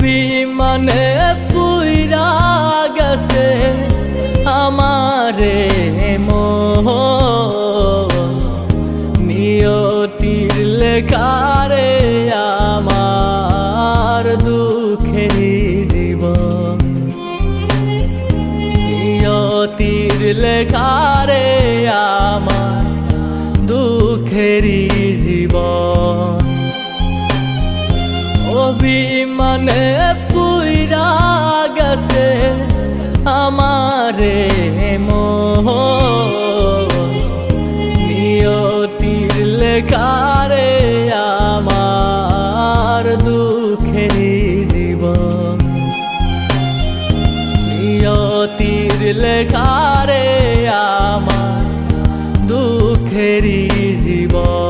অভিমানে পুইরা গেছে আমারে নিয়তির লেখারে আমার দুঃখের জীবন। নিয়তির লেখারে আমার দুঃখেরই জীবন। অভিমানে পুইরা গেছে আমারে মোহ। নিয়তির লেখারে আমার দুঃখের জীবন। নিয়তির লেখারে আমার দুঃখেরই জীবন।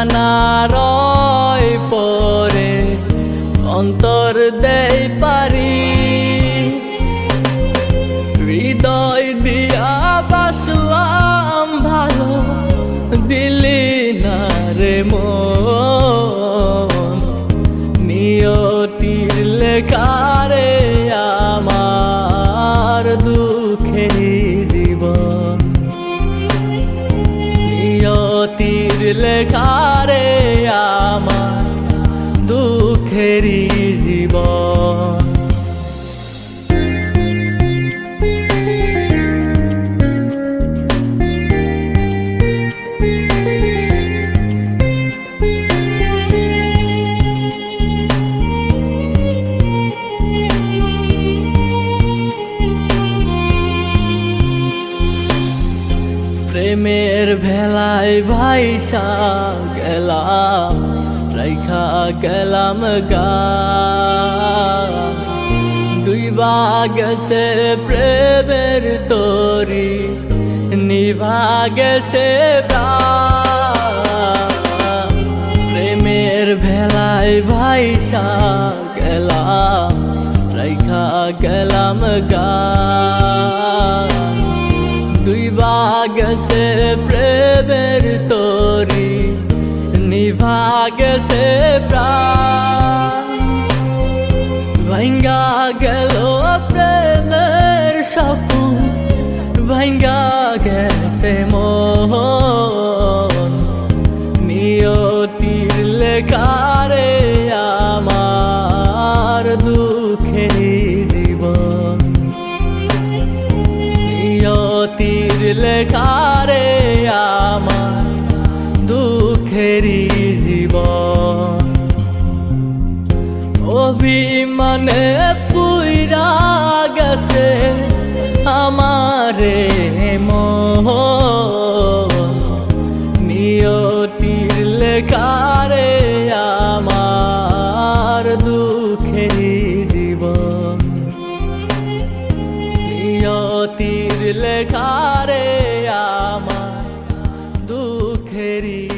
খানা রয় পরে অন্তর দেই পারি। হৃদয় দিয়া বাসলাম ভালো, দিলি না রে মন। নিয়তির লেখারে নিয়তির প্রেমের ভেলায় ভাইসা গেলাম, রাইখা গেলাম গা দুই গেছে প্রেমের তরি, নিভা গেছে। প্রেমের ভেলায় ভাইসা গেলাম, রাইখা গেলাম গা গেছে প্রেমের তরি নিভা গেছে ভাঙ্গা গেল প্রেমের স্বপ্ন ভাঙ্গা গেছে মোহন। নিয়তির লেখারে লেখারে আমার দুঃখেরই জীবন। অভিমানে পুইরা গেছে আমারে মোহ। নিয়তির লেখারে আমার দুঃখের জীবন। নিয়তির লেখারে আমার দুঃখেরই